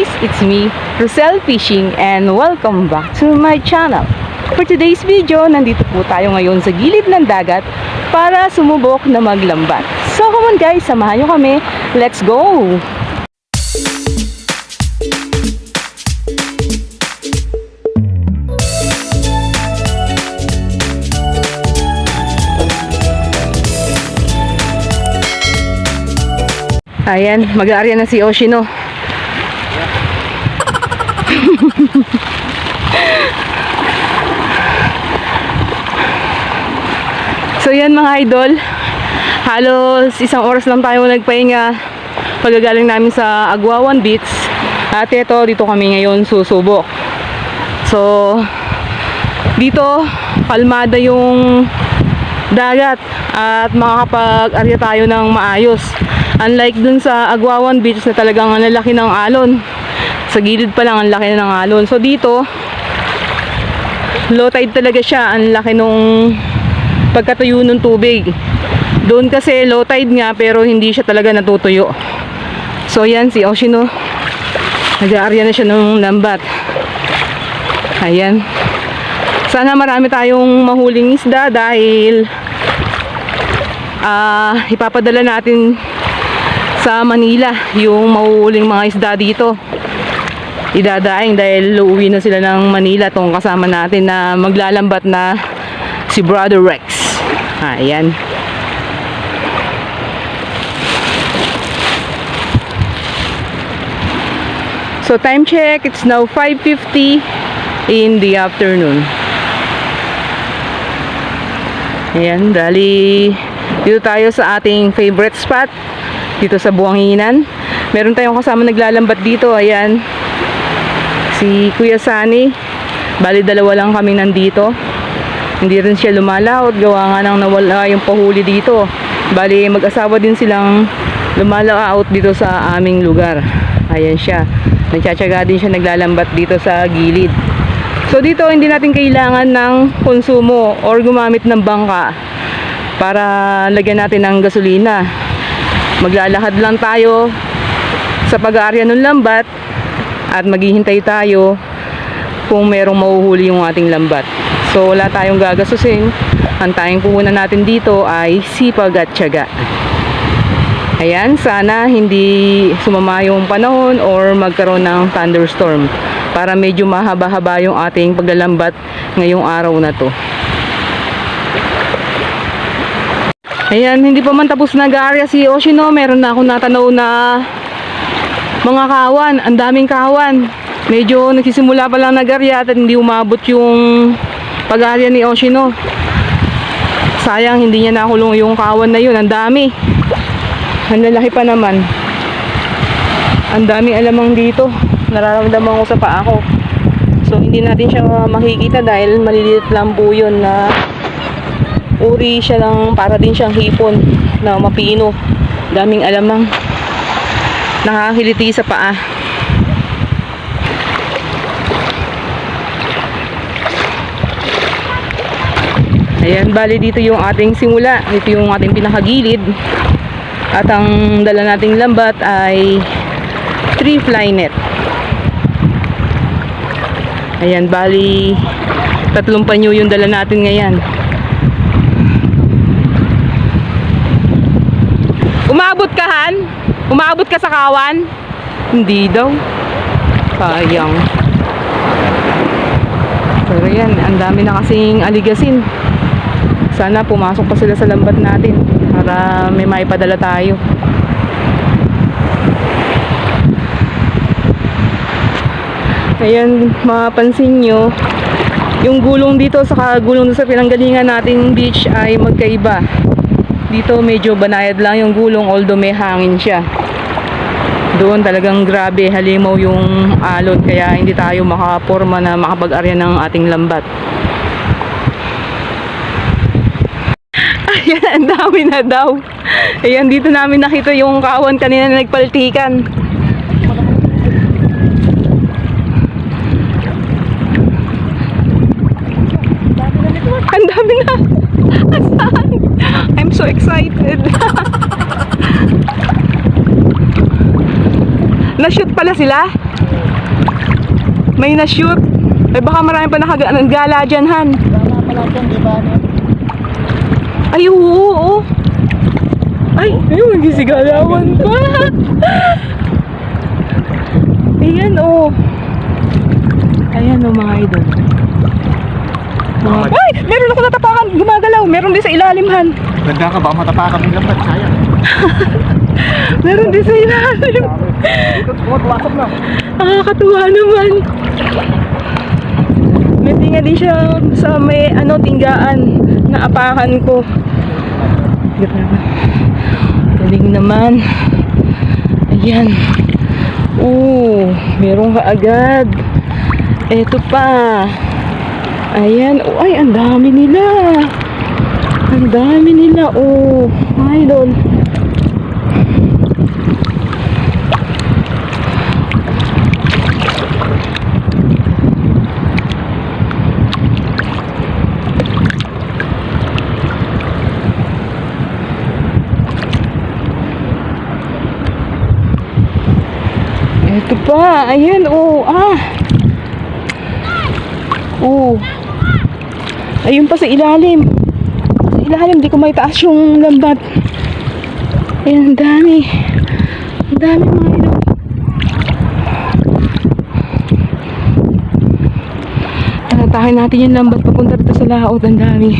guys, it's me, Rosel Fishing and welcome back to my channel. For today's video, nandito po tayo ngayon sa gilid ng dagat para sumubok na maglambat. So come on guys, samahan nyo kami. Let's go! Ayan, mag-aarya na si Oshino. so yan mga idol, halos isang oras lang tayo nagpahinga pagagaling namin sa Agwawan Beach. At ito, dito kami ngayon susubok. So, dito, kalmada yung dagat at makakapag-arya tayo ng maayos. Unlike dun sa Agwawan Beach na talagang ang lalaki ng alon. Sa gilid pa lang ang laki ng alon. So dito, low tide talaga siya. Ang laki nung pagkatuyo ng tubig. Doon kasi low tide nga pero hindi siya talaga natutuyo. So yan si Oshino. Nag-aarya na siya ng lambat. Ayan. Sana marami tayong mahuling isda dahil ah ipapadala natin sa Manila yung mahuhuling mga isda dito. Idadaing dahil uuwi na sila ng Manila tong kasama natin na maglalambat na si Brother Rex. Ayan. So time check, it's now 5.50 in the afternoon. Ayan, dali dito tayo sa ating favorite spot dito sa Buanginan. Meron tayong kasama naglalambat dito. Ayan, si Kuya Sani. Bali dalawa lang kami nandito. Hindi rin siya lumalaot. Gawa nga nang nawala yung pahuli dito. Bali mag-asawa din silang lumalaot dito sa aming lugar. Ayan siya. Nagtsatsaga din siya naglalambat dito sa gilid. So dito hindi natin kailangan ng konsumo or gumamit ng bangka para lagyan natin ng gasolina. Maglalakad lang tayo sa pag-aarya ng lambat at maghihintay tayo kung merong mahuhuli yung ating lambat. So wala tayong gagasusin. Ang tayong puhunan natin dito ay sipag at tiyaga. Ayan, sana hindi sumama yung panahon or magkaroon ng thunderstorm para medyo mahaba-haba yung ating paglalambat ngayong araw na to. Ayan, hindi pa man tapos nag-aarya si Oshino. Meron na ako natanaw na mga kawan. Ang daming kawan. Medyo nagsisimula pa lang nag-arya at hindi umabot yung pag-aarya ni Oshino. Sayang, hindi niya nakulong yung kawan na yun. Ang dami. Ang lalaki pa naman. Ang daming alamang dito. Nararamdaman ko sa paa ko. So, hindi natin siya makikita dahil maliliit lang po yun na uri siya lang para din siyang hipon na mapino. Daming alamang. Nakakiliti sa paa. Ayan, bali dito yung ating simula. Ito yung ating pinakagilid. At ang dala nating lambat ay 3 fly net. Ayan, bali tatlong panyo yung dala natin ngayon. Umabot ka, Han? Umabot ka sa kawan? Hindi daw. Sayang. Pero yan, ang dami na kasing aligasin. Sana pumasok pa sila sa lambat natin para may maipadala tayo. Ayan, mapansin nyo, yung gulong dito sa gulong sa pinanggalingan nating beach ay magkaiba. Dito medyo banayad lang yung gulong although may hangin siya. Doon talagang grabe halimaw yung alon kaya hindi tayo makaporma na makapag-arya ng ating lambat. Ayan, ang dami na daw. Ayan, dito namin nakita yung kawan kanina na nagpaltikan. Ang dami na. Asan? I'm so excited. Na-shoot pala sila? May na-shoot. Ay baka marami pa nakagala dyan, Han. Wala pala dyan, di ba? Ay, oo, oo. Ay, ayun, gisigalawan pa. Ayan, oh. Ayan, oh, mga idol. Mga... Ay, meron ako natapakan. Gumagalaw. Meron din sa ilalim, Han. Ganda ka, baka matapakan ng lambat. Sayang. Meron din sa ilalim. Nakakatuwa naman. May tinga din siya sa may ano tinggaan na apakan ko. Galing naman. Ayan. Oo, meron ka agad. Eto pa. Ayan. Oh, ay, ang dami nila. Ang dami nila. Oh, idol. Ito pa, ayan, oh, ah. Oh. Ayun pa sa ilalim. Sa ilalim, di ko may taas yung lambat. Ayan, ang dami. Ang dami mga ilo. Anatahin natin yung lambat papunta dito sa laot. Ang dami.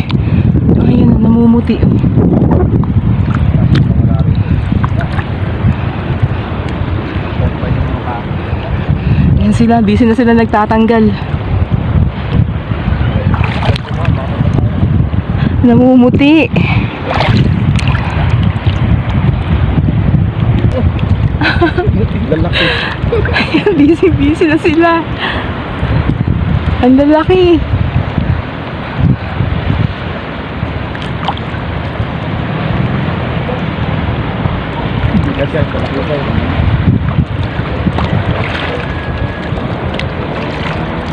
Ayan, namumuti. oh. Ayan sila, busy na sila nagtatanggal. Namumuti. Lalaki. Busy, busy na sila. Ang lalaki. Bigat yan, kalaki kayo.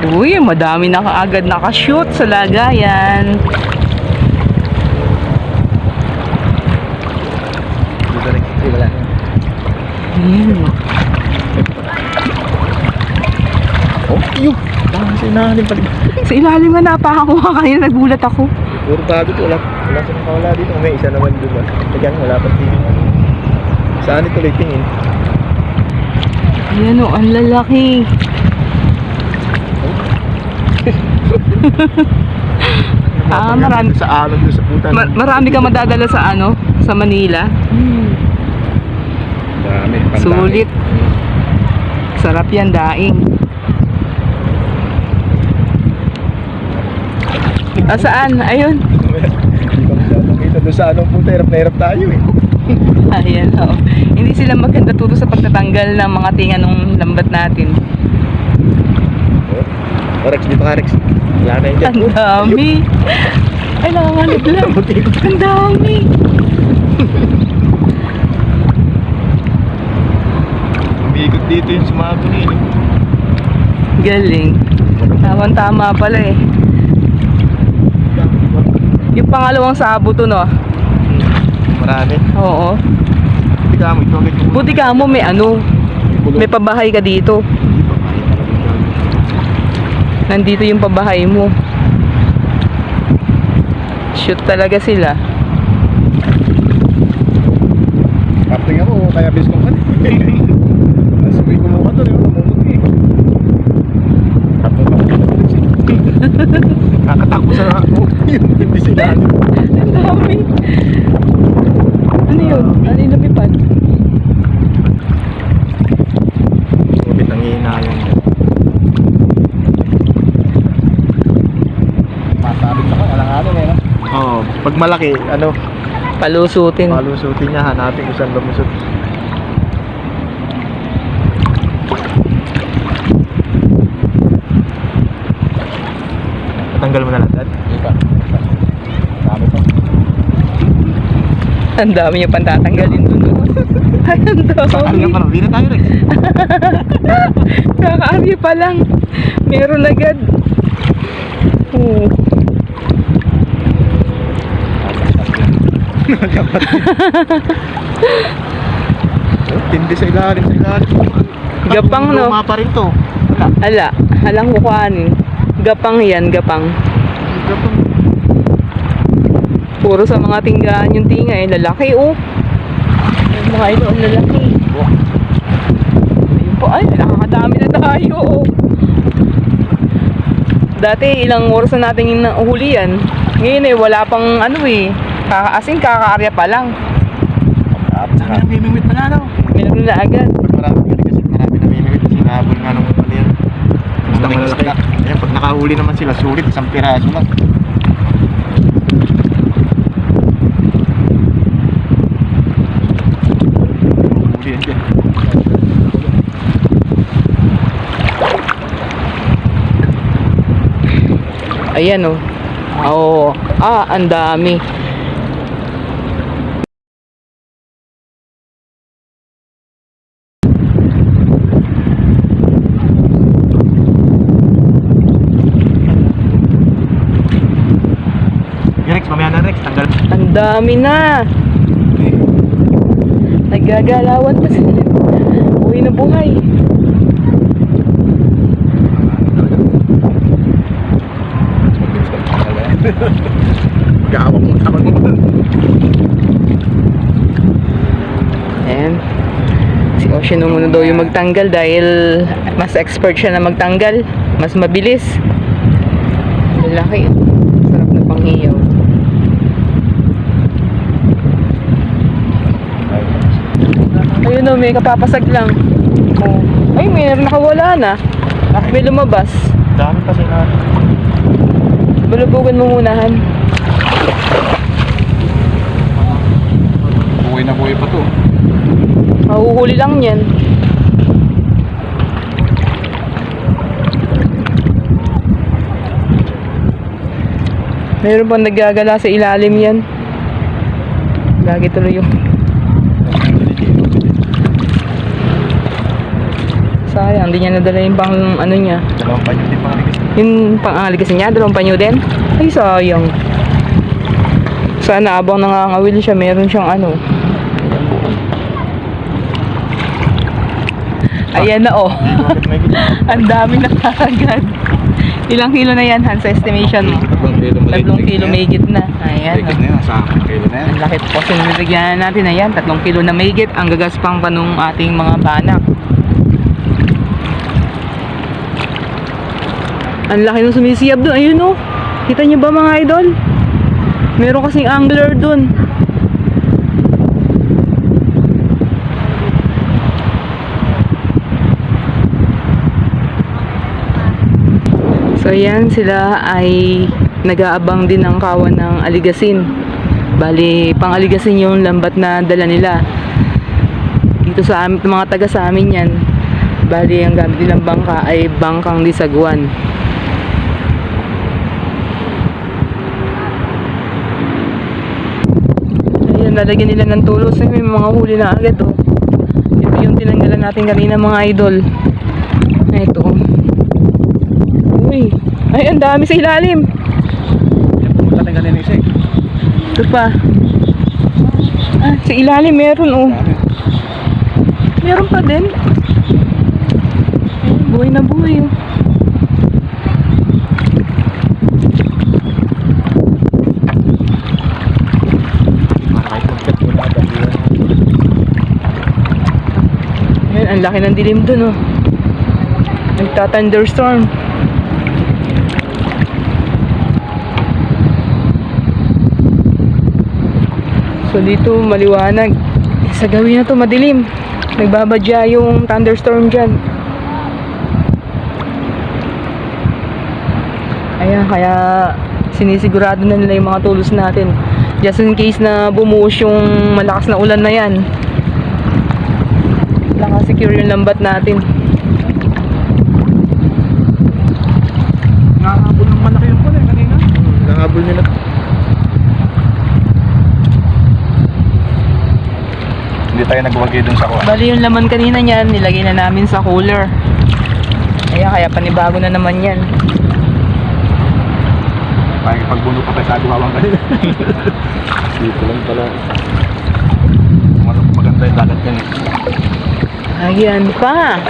Uy, madami na kaagad nakashoot sa lagayan. Wala. Ayan. Oh, yun! Sa inahalim pala. Sa ilalim nga nga kanina, nagulat ako. Puro bago to, wala. Wala sa nakawala dito. May isa naman doon. ah. Kaya wala pa tingin. Saan ito ulit tingin? Ayan o, ang lalaki. Ah, marami- Sa alon sa puta. Ma- marami ka madadala sa ano, sa Manila. Dami. Sulit. Sarap yan, daing. Ah, saan? Ayun. Hindi ko masyadong kita doon sa anong puta. Hirap na hirap tayo eh. Ayan, oo. Hindi sila maganda turo sa pagtatanggal ng mga tinga nung lambat natin. Oh, Rex, di ba ka Rex? Wala na yun dyan. Ang dami. Ay, nangangalit lang. Ang dami. Umiikot dito yung sumago niya. eh. Galing. Tama-tama pala eh. Yung pangalawang sabo to, no? Marami. Oo. Hindi ka mo. Ito agad yung Buti ka mo may ano, may pabahay ka dito. Nandito yung pabahay mo. Shoot talaga sila. Kapting ako, kaya bis kong kan. Sabay ko mo ka doon, yun, namumuti. Tapos ako kita ulit siya. Kakatakbo sa ako. Hindi sila. Ang dami. Ano yun? Ano yung lumipad? Subit ang hihinayan niya. Masabit ako, walang ano Oo, pag malaki, ano, Palusutin. palusutin niya, hanapin kung saan lumusot. Tanggal mo na lang, Dad? Hindi pa. Dami pa. Ang dami niya pang tatanggalin dun. oh. Ay, ang dami. Ano pa, hindi na tayo, Rex. Kakaari pa lang. Meron agad. Oo. Oh, Tindi sa ilalim, sa ilalim. Gapang, no? Luma pa rin to. Ala. Halang kukuhanin. Gapang yan, gapang. Puro sa mga tinggaan yung tinga eh. Lalaki oh. Yung mga ito, ang lalaki. Ayun po, ay, nakakadami na tayo oh. Dati ilang oras na natin yung huli yan. Ngayon eh, wala pang ano eh. Kakaasin, kakaarya pa lang. Sabi na mimimit pa na daw. Meron na agad. Pag marami ka kasi marami na mimimit kasi nahabol nga nung ano yan. Basta malalaki. Ayan, pag nakahuli naman sila, sulit, isang piraso lang. Ayan oh. Oo. Ah, ang dami. Rex, mamaya na Rex, tanggal. Ang dami na. Nagagalawan pa sila. Buhay na buhay. Gawang mo, takot mo. Ayan. Si Ocean muna daw yung magtanggal dahil mas expert siya na magtanggal. Mas mabilis. Lalaki. Sarap na panghiyaw. Ayun o, may kapapasag lang. Oh. Ay, may nakawala na. May lumabas. Dami kasi na. Balubugan mo munahan. Buhay na buhay pa to. Mahuhuli lang yan. Meron pang naggagala sa ilalim yan. Lagi tuloy yung sayang. Hindi niya nadala yung pang ano niya. Dalawang panyo din pang ligas. Yung pang-aligasin niya, dalawang panyo din. Ay, sayang. Sana abang nangangawil siya, meron siyang ano. Ayan na oh. May? Ang dami na kagad. Ilang kilo na yan, Hans, sa estimation mo? Tatlong kilo Tatlong kilo may git na. Ayan. Higit oh. na yan, sa kilo na yan. Ang laki po. Sinibigyan natin na yan. Tatlong kilo na may git. Ang gagaspang pa nung ating mga banak. Ang laki nung sumisiyab doon. Ayun oh. Kita niyo ba mga idol? Meron kasing angler doon. So yan sila ay nag-aabang din ng kawan ng aligasin. Bali, pang aligasin yung lambat na dala nila. Dito sa amin, mga taga sa amin yan. Bali, ang gamit nilang bangka ay bangkang disaguan. Ayan, lalagyan nila ng tulos. Ay, may mga huli na agad, oh. Ito yung tinanggalan natin kanina, mga idol. Ito. Uy, ay, ang dami sa ilalim. Tayo kanina isa eh. Ito pa. Ah, sa ilalim meron, oh. Meron pa din. Buhay na buhay, oh. Para kahit magkat mo na, dahil Ayan, ang laki ng dilim dun, oh. Nagta-thunderstorm. So dito maliwanag. Sa gawin na to madilim. Nagbabadya yung thunderstorm dyan. Ayan, kaya sinisigurado na nila yung mga tulos natin. Just in case na bumuhos yung malakas na ulan na yan. Naka-secure yung lambat natin. Nangahabol ng malaki yung pala kanina. Nangahabol nila. Hindi tayo nagwagi dun sa kuha. Bali yung laman kanina niyan, nilagay na namin sa cooler. Ayan, kaya panibago na naman yan. Kaya pagbuno pa tayo sa adiwawang kanina. Dito lang pala. Mag- Maganda yung dagat yan eh. Ayan pa.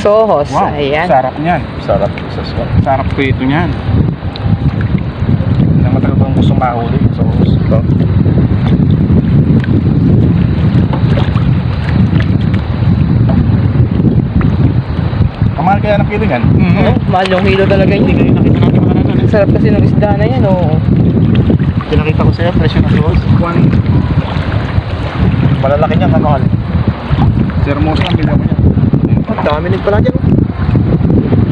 Sohos. Wow, Ayan. sarap niyan. Sarap. Sarap. Sarap ko ito niyan. Nang matagal ko gusto mahuli. Sohos. Sohos. Kaya ng kilo niyan? Oh, mahal yung kilo talaga Hindi yun. kayo nakita natin natin. Ang sarap kasi ng isda na yan, oo. Pinakita ko sa'yo, presyo ng sauce. One. Malalaki niyan, kamahal. Sir Mosa ang mo niya. Ang dami din pala dyan.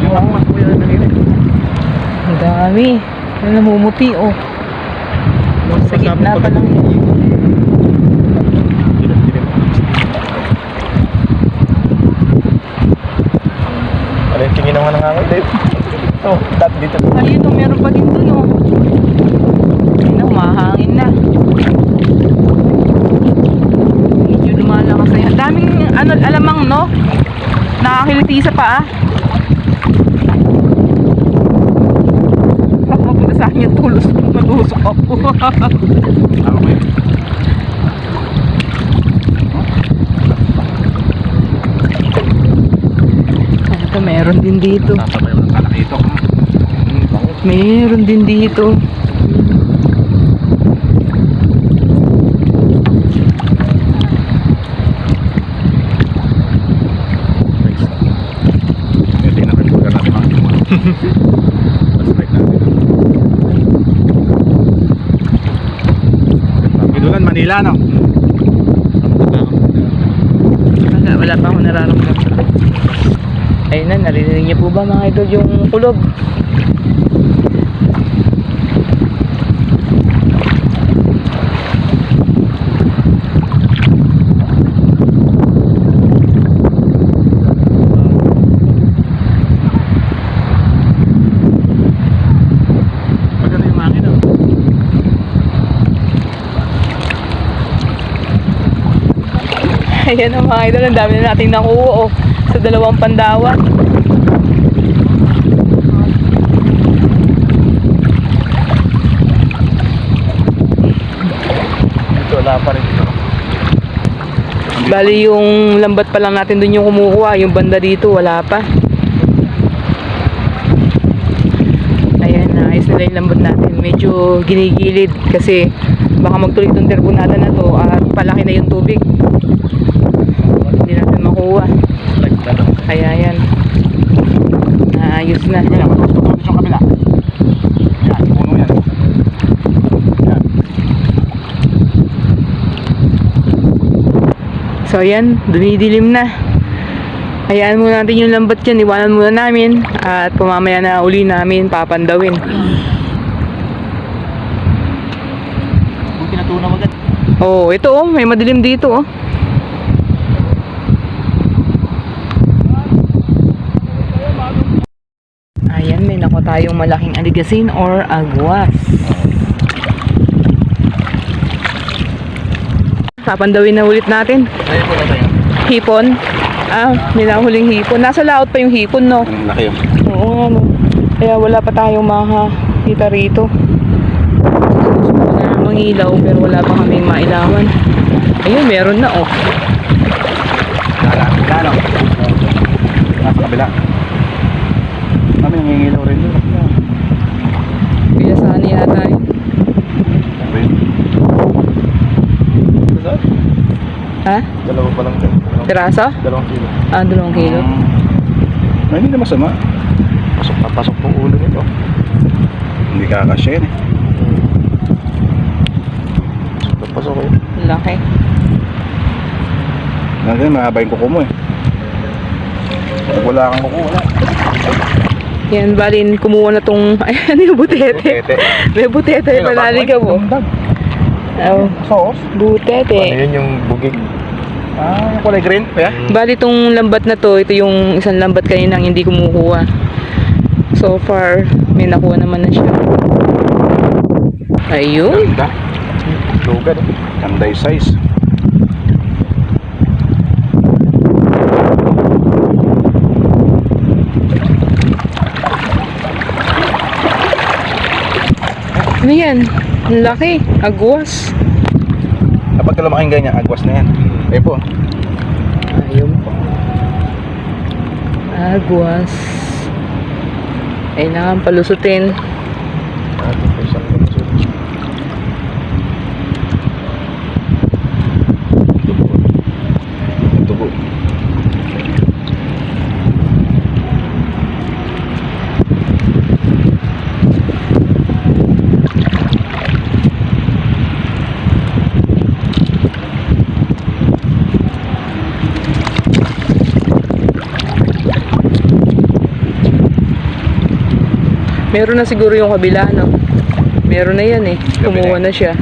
Yung ang kuya na nila. Ang dami. Ano namumuti, oh. Sa gitna pa lang yun. Ano yung tingin naman ng hangin, Dave? Ito, dati dito. Ayun, oh, meron pa din dun, oh. Ayun, oh, mahangin na. Medyo lumalakas na yan. Daming, ano, alamang, no? Nakakiliti sa paa. Baka mapunta sa akin yung tulos. Matusok ako. Ano ba yun? Ano to, meron din dito. Sasabay mo ng. Hmm, bango. Meron din dito. Pinulan, Manila, no? Wala, pa akong nararamdaman. Ayun na, narinig niyo po ba mga idol yung kulog? No? Ayan ang mga idol, ang dami na nating nakuha oh, dalawang pandawan. Dito, wala pa rin dito. Bali yung lambat pa lang natin dun yung kumukuha, yung banda dito wala pa. Ayan, ayos nila yung lambat natin. Medyo ginigilid kasi baka magtuloy itong terbonada na to at palaki na yung tubig. Hindi natin makuha. Like that, no? Kaya yan. Ayos na. Yan, matutok natin yung kabila. Yan, puno yan. Yan. So ayan, dumidilim na. Hayaan muna natin yung lambat yan, iwanan muna namin at pumamaya na uli namin papandawin. Buti natunaw agad. Oh, ito oh, may madilim dito oh. Ayan, may nako tayong malaking aligasin or agwas. Papandawin na ulit natin. Ayun po na tayo. Hipon. Ah, may nahuling hipon. Nasa laot pa yung hipon, no? Ang laki yun. Oo, ano. Kaya wala pa tayong makakita rito. Mangilaw pero wala pa kaming mailawan. Ayun, meron na oh. Lala, lalo. Nasa kabila. Kami nangingilaw rin doon. Kaya saan yata eh. Wait. Ha? Dalawa pa lang. Dalawang, Piraso? dalawang kilo. Ah, dalawang kilo. Mm. Ay, hindi na masama. Pasok na pasok po ulo nito. Hindi kakasya yun eh. Pasok na pasok eh. Laki. Nandiyan, mahaba yung kuko mo eh. Wala kang kuko, wala. Yan, balin, kumuha na tong, ayan yung butete. Butete. May butete, panaligaw mo. Oh, Sauce? butete. yun yung bugig? Ah, yung kulay green? Kaya? Bali itong lambat na to, ito yung isang lambat kaninang hindi kumukuha. So far, may nakuha naman na siya. Ayun. Ganda. Lugan eh. Ganda yung size. Ano yan? Ang laki. Agwas. Kapag lumaking ganyan, agwas na yan. Ayun po. Ayun po. Agwas. Kailangan palusutin. Ito Meron na siguro yung kabila, no? Meron na yan eh. Kumuha na siya.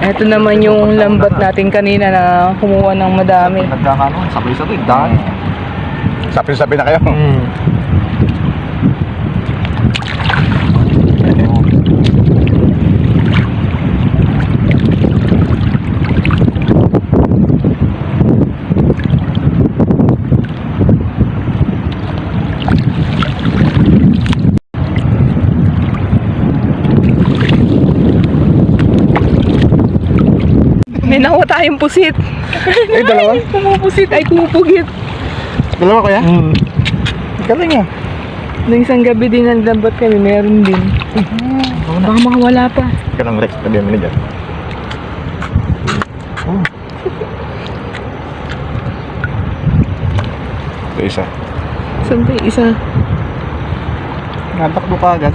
Ito naman yung lambat natin kanina na kumuha ng madami. Nagkakano, sabay-sabay, daan. Sabi-sabi na kayo. Hmm. May nakuha tayong pusit. Eh, dalawa? Ay, kumupusit. Ay, kumupugit. Dalawa kaya? Hmm. Galing ah. Nung isang gabi din ang lambat kami, meron din. Baka makawala pa. Ganang Rex, tabi mo na dyan. Oh. Ito isa. Saan ba yung isa? Natakbo ka agad.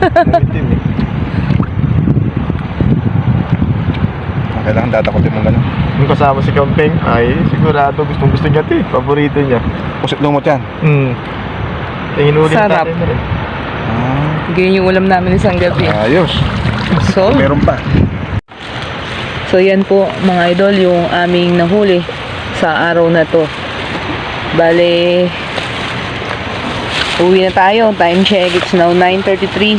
Nangitim eh. Kailangan datakotin mo gano'n. Yung kasama si Kampeng, ay sigurado gustong gusto niya ito eh. Paborito niya. Pusit lumot yan. Hmm. Tingin ulit Sarap. natin rin. Ah, Ganyan yung ulam namin isang gabi. ayos. So, Meron pa. so yan po mga idol yung aming nahuli sa araw na to. Bale, uwi na tayo. Time check, it's now 9.33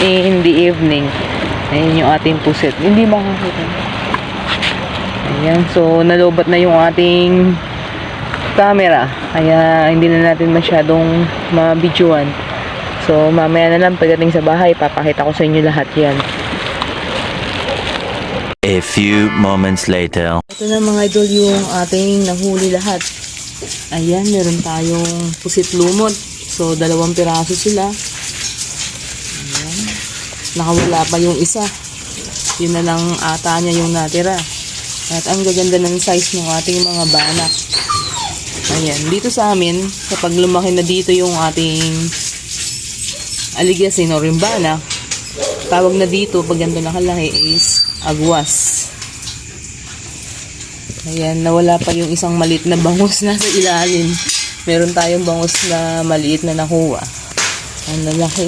in the evening. Ayan yung ating pusit. Hindi makakita. Ayan, so nalobat na yung ating camera. Kaya hindi na natin masyadong mabidyoan. So mamaya na lang pagdating sa bahay, papakita ko sa inyo lahat yan. A few moments later. Ito na mga idol yung ating nahuli lahat. Ayan, meron tayong pusit lumot. So, dalawang piraso sila. Ayan. Nakawala pa yung isa. Yun na lang ata niya yung natira. At ang gaganda ng size ng ating mga banak. Ayan, dito sa amin, kapag lumaki na dito yung ating aligasin o rimbana, tawag na dito pag ganito nakalaki is agwas. Ayan, nawala pa yung isang maliit na bangus nasa ilalim. Meron tayong bangus na maliit na nakuha. Ang lalaki.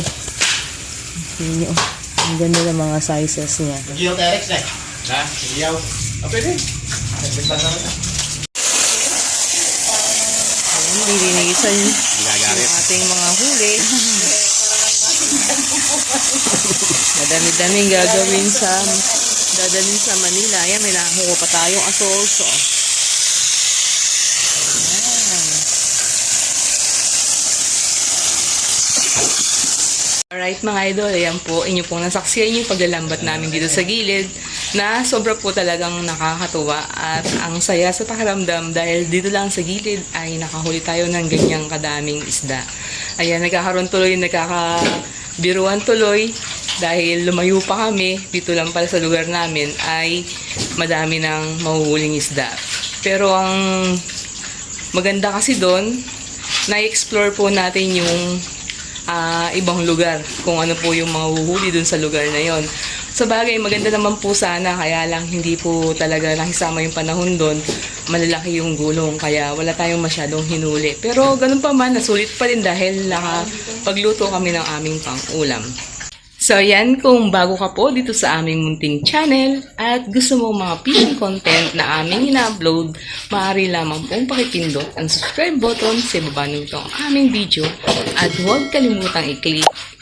Ang ganda ng mga sizes niya. Ayan, lilinisan yung ating mga huli. Madami-daming gagawin sa dadalhin sa Manila. Ayan, may nakakuha pa tayong asolso. Ayan. Alright mga idol, ayan po, inyo pong nasaksiyan yung paglalambat namin dito sa gilid na sobra po talagang nakakatuwa at ang saya sa pakiramdam dahil dito lang sa gilid ay nakahuli tayo ng ganyang kadaming isda. Ayan, nagkakaroon tuloy, nagkakabiruan tuloy dahil lumayo pa kami, dito lang pala sa lugar namin ay madami ng mahuhuling isda. Pero ang maganda kasi doon, na-explore po natin yung ah, ibang lugar, kung ano po yung mga huhuli dun sa lugar na yon. Sa bagay, maganda naman po sana, kaya lang hindi po talaga nakisama yung panahon doon. Malalaki yung gulong, kaya wala tayong masyadong hinuli. Pero ganun pa man, nasulit pa rin dahil nakapagluto kami ng aming pang-ulam. So yan, kung bago ka po dito sa aming munting channel at gusto mo mga fishing content na aming ina-upload, maaari lamang pong pakipindot ang subscribe button sa baba nitong aming video at huwag kalimutang i-click